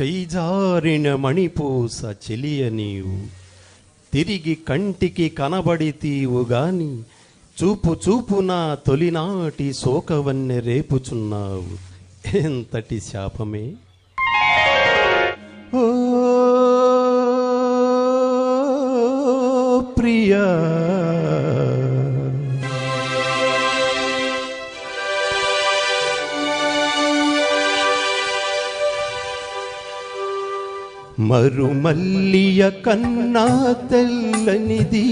చైజారిన మణిపూస చెలియ నీవు తిరిగి కంటికి కనబడితీవు గాని చూపు చూపున తొలినాటి శోకవన్నె రేపుచున్నావు. ఎంతటి శాపమే! మరుమల్లియ కన్నా తెల్లనిది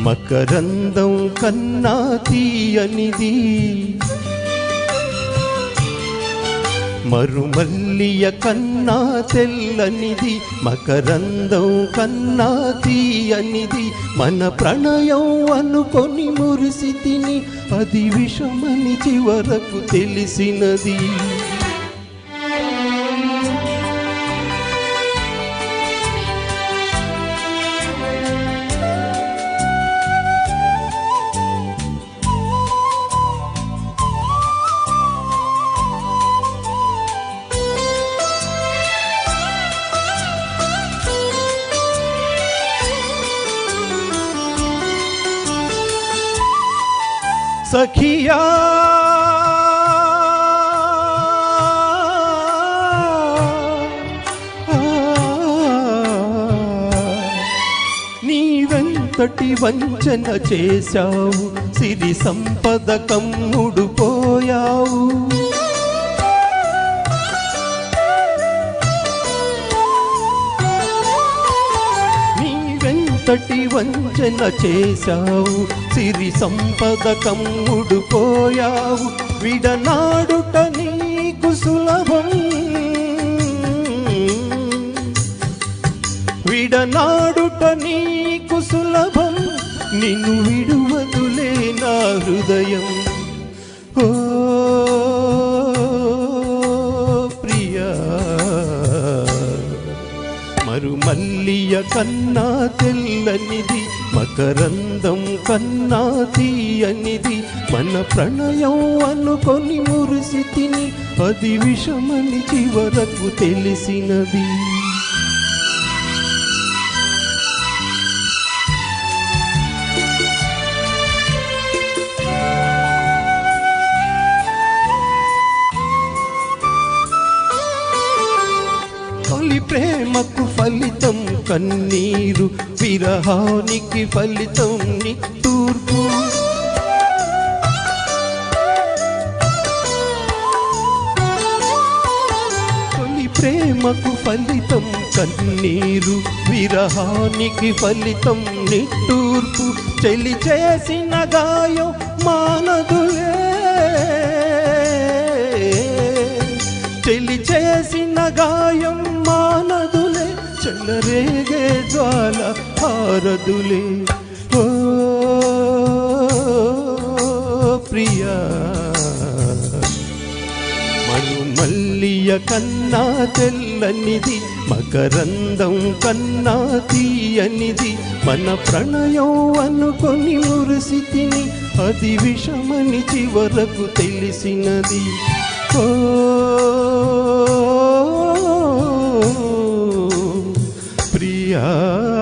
మకరందం కన్నా తీయనిది మరుమల్లియ కన్నా తెల్లనిది మకరందం కన్నా తీయనిది మన ప్రణయం అనుకొని మురిసి తిని అది విషమని చివరకు తెలిసినది సఖియా. నీవెంతటి వంచన చేశావు సిరి సంపద కమ్ముడు పోయావు. నీవెంతటి వంచన చేశావు సిరి సంపద కమ్ముడుపోయావు విడనాడుట నీకు సులభం. విడనాడుట నీకు సులభం నిన్ను విడువదులే నా హృదయం. ఓ కన్నా తెల్లనిది మకరందం కన్నా తీయనిది. మన ప్రణయం అనుకొని మురిసి తిని అది విషమని చివరకు తెలిసినది. ప్రేమకు ఫలితం కన్నీరు విరహానికి ఫలితం నిట్టూర్పు. ప్రేమకు ఫలితం కన్నీరు విరహానికి ఫలితం నిట్టూర్పు. చెలి చేసిన గాయం మానదులే. చెలి చేసిన గాయం చెల్లరేగే జ్వాల హారదులే ఓ ప్రియా. మరుమల్లియ కన్నా తెల్లనిది మకరందం కన్నా తీయనిది మన ప్రణయం అనుకొని మురిసి తిని అది విషమని చివరకు తెలిసినది. ఓ Yeah.